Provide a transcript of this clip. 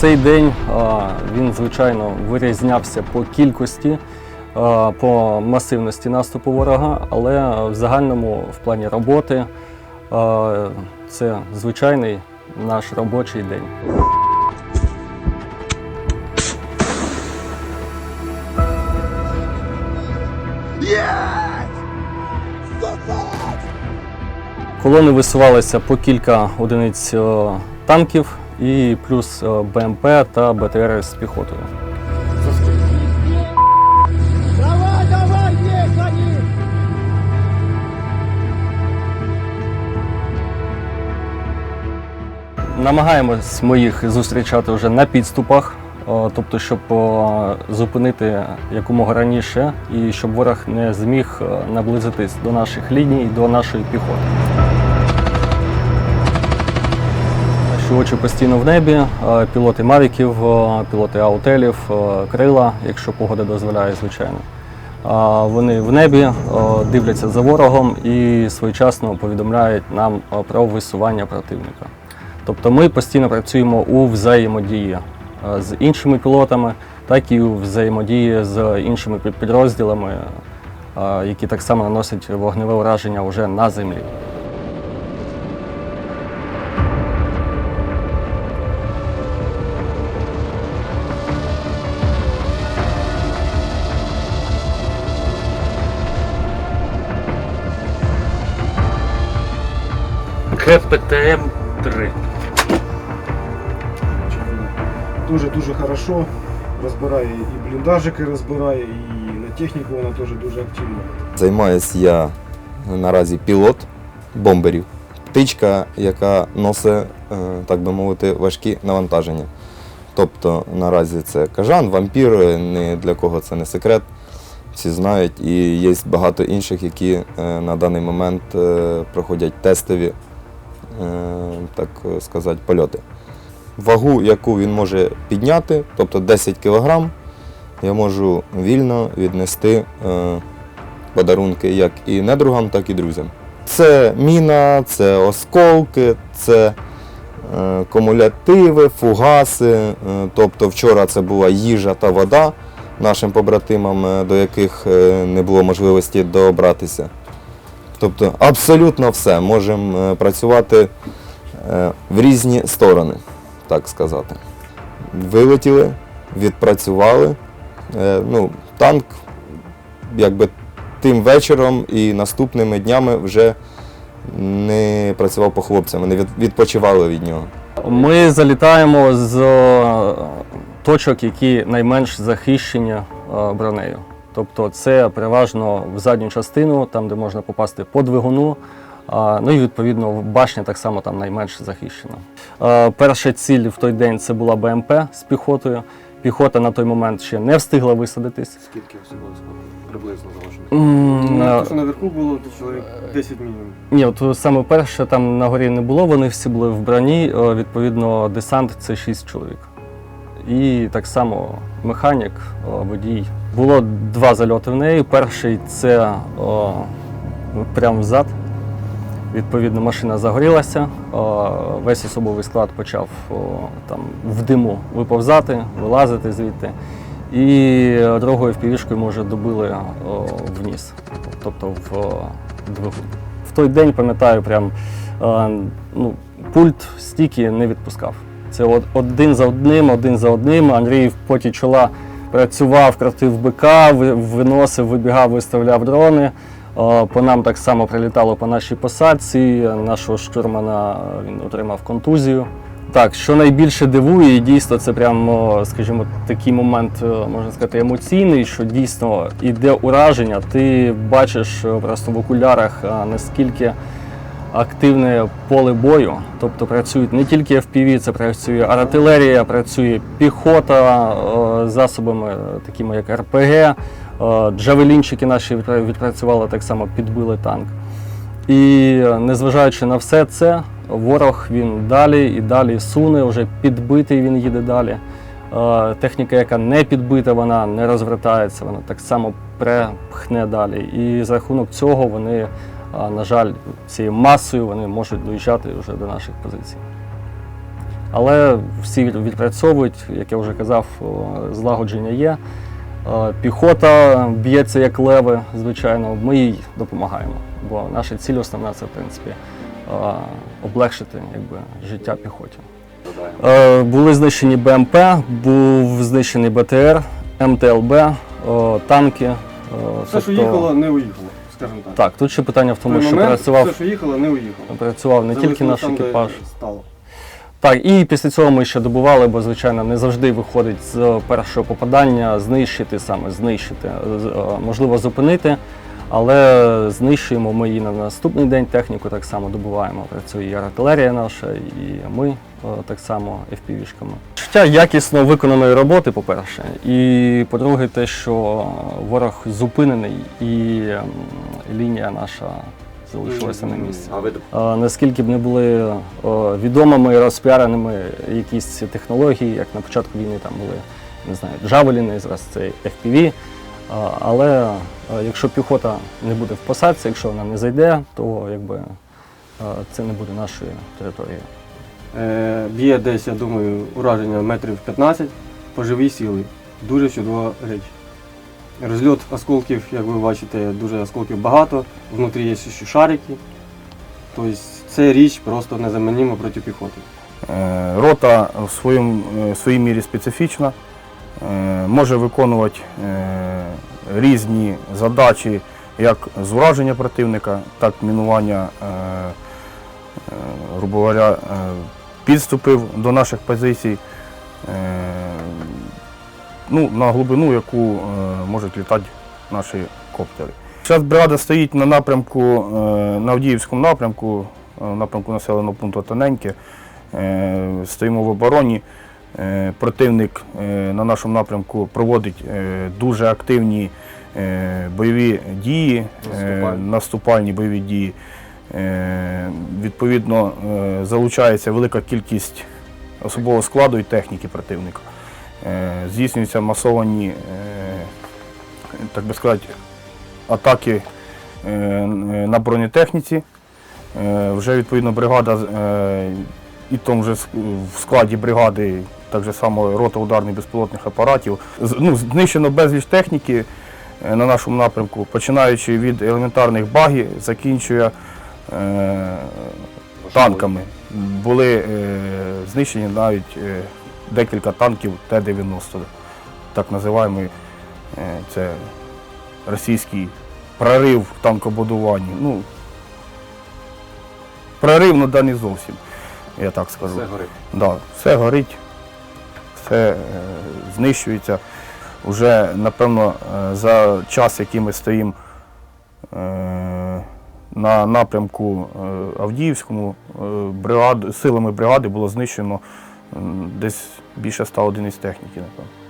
Цей день він, звичайно, вирізнявся по кількості, по масивності наступу ворога, але в загальному в плані роботи це звичайний наш робочий день. Колони висувалися по кілька одиниць е, танків і плюс е, БМП та БТР з піхотою. Намагаємось ми їх зустрічати вже на підступах, е, тобто, щоб е, зупинити якомога раніше і щоб ворог не зміг наблизитись до наших ліній, до нашої піхоти. Наші очі постійно в небі, е, пілоти мавіків, е, пілоти аутелів, е, крила, якщо погода дозволяє, звичайно. Вони в небі дивляться за ворогом і своєчасно повідомляють нам про висування противника. Тобто ми постійно працюємо у взаємодії з іншими пілотами, так і у взаємодії з іншими під- підрозділами, які так само наносять вогневе ураження вже на землі. КПТМ-3. Дуже-дуже хорошо розбирає і бліндажики розбирає, і на техніку вона теж дуже активна. Займаюсь я наразі пілот бомберів. Птичка, яка носить, е, так би мовити, важкі навантаження. Тобто наразі це кажан, вампір, ні для кого це не секрет. Всі знають, і є багато інших, які е, на даний момент е, проходять тестові, так сказати, польоти. Вагу, яку він може підняти, тобто 10 кг, я можу вільно віднести е, подарунки як і недругам, так і друзям. Це міна, це осколки, це е, кумулятиви, фугаси. Е, тобто вчора це була їжа та вода нашим побратимам, е, до яких е, не було можливості добратися. Тобто абсолютно все. Можемо е, працювати е, в різні сторони, так сказати. Вилетіли, відпрацювали. Е, Ну, танк якби тим вечором і наступними днями вже не працював по хлопцям, від- відпочивали від нього. Ми залітаємо з точок, які найменш захищені бронею. Тобто це переважно в задню частину, там де можна попасти по двигуну. Ну і відповідно башня так само там найменш захищена. Перша ціль в той день це була БМП з піхотою. Піхота на той момент ще не встигла висадитись. Скільки всього приблизно залишено? Ну, що наверху було то чоловік 10 мінімум. Ні, от саме перше там на горі не було, вони всі були в броні. Е, Відповідно, десант це 6 чоловік. І так само механік, е, водій. Було два зальоти в неї. Перший це о, прямо взад. Відповідно, машина загорілася, о, весь особовий склад почав о, там, в диму виповзати, вилазити звідти. І другою впівішкою ми вже добили о, вниз, тобто в о. В той день пам'ятаю, прям е, ну, пульт стільки не відпускав. Це от один за одним, один за одним. Андрій в поті чола працював, крутив бика, виносив, вибігав, виставляв дрони. По нам так само прилітало по нашій посадці. Нашого штурмана е, він отримав контузію. Так, що найбільше дивує, і дійсно це прямо, скажімо, такий момент, е, можна сказати, емоційний, що дійсно йде ураження. Ти бачиш е, просто в окулярах, наскільки активне поле бою. Тобто працюють не тільки FPV, це працює артилерія, працює піхота е, засобами, такими як РПГ, е, джавелінчики наші відпрацювали так само, підбили танк. І е, незважаючи на все це, ворог він далі і далі суне, вже підбитий він їде далі. Техніка, яка не підбита, вона не розвертається, вона так само препхне далі. І за рахунок цього вони, е, на жаль, цією масою вони можуть доїжджати вже до наших позицій. Але всі відпрацьовують, як я вже казав, злагодження є. Е, Піхота б'ється як леви, звичайно. Ми їй допомагаємо. Бо наша ціль основна це, в принципі, е, облегшити якби, життя піхоті. Е, Були знищені БМП, був знищений БТР, МТЛБ, танки. Все, що тобто- їхало, не уїхало, скажімо так. Так, тут ще питання в тому, той що момент працював, Все, що їхало, не уїхало. працював не тільки наш там, де екіпаж. Стало. Так, і після цього ми ще добували, бо звичайно не завжди виходить з першого попадання знищити саме знищити, з- е, можливо, зупинити. Але знищуємо ми її на наступний день. Техніку так само добуваємо. Працює і артилерія наша, і ми е, так само FPV-шками. Чуття якісно виконаної роботи, по-перше, і по-друге, те, що ворог зупинений, і ем, лінія наша залишилася на місці. А наскільки б не були відомими, розпіареними якісь технології, як на початку війни там були не знаю, джавеліни, зараз це FPV. Але е, якщо піхота не буде в посадці, якщо вона не зайде, то якби е, це не буде нашою територією. Е, б'є десь, я думаю, ураження метрів 15 по живій силі. Дуже чудова річ. Розльот осколків, як ви бачите, дуже осколків багато, внутрі є ще шарики. Тобто це річ просто незамінима проти піхоти. Е, Рота в своєму, е, в своїй мірі специфічна, може виконувати різні задачі як з ураження противника, так і мінування, грубо говоря, підступів до наших позицій е, ну, на глибину, яку е, можуть літати наші коптери. Зараз бригада стоїть на напрямку, е, на Авдіївському напрямку, напрямку населеного пункту Тоненьке. Стоїмо в обороні. Противник на нашому напрямку проводить дуже активні бойові дії, Наступальні. наступальні бойові дії. Е, Відповідно, е, залучається велика кількість особового складу і техніки противника. Е, Здійснюються масовані, так би сказати, атаки на бронетехніці. Вже відповідно бригада і тому вже в складі бригади так же само рота ударних безпілотних апаратів. Ну, знищено безліч техніки на нашому напрямку, починаючи від елементарних багів, закінчує танками. Були е, знищені навіть е, декілька танків Т-90, так називаємо. Е, це російський прорив в танкобудуванні. Ну, прорив, ну да не зовсім, я так скажу. горить. Да, все горить, все е, знищується. Уже, напевно, е, за час, який ми стоїмо е, на напрямку е, Авдіївському, е, бригад, силами бригади було знищено десь більше 100 одиниць техніки, напевно.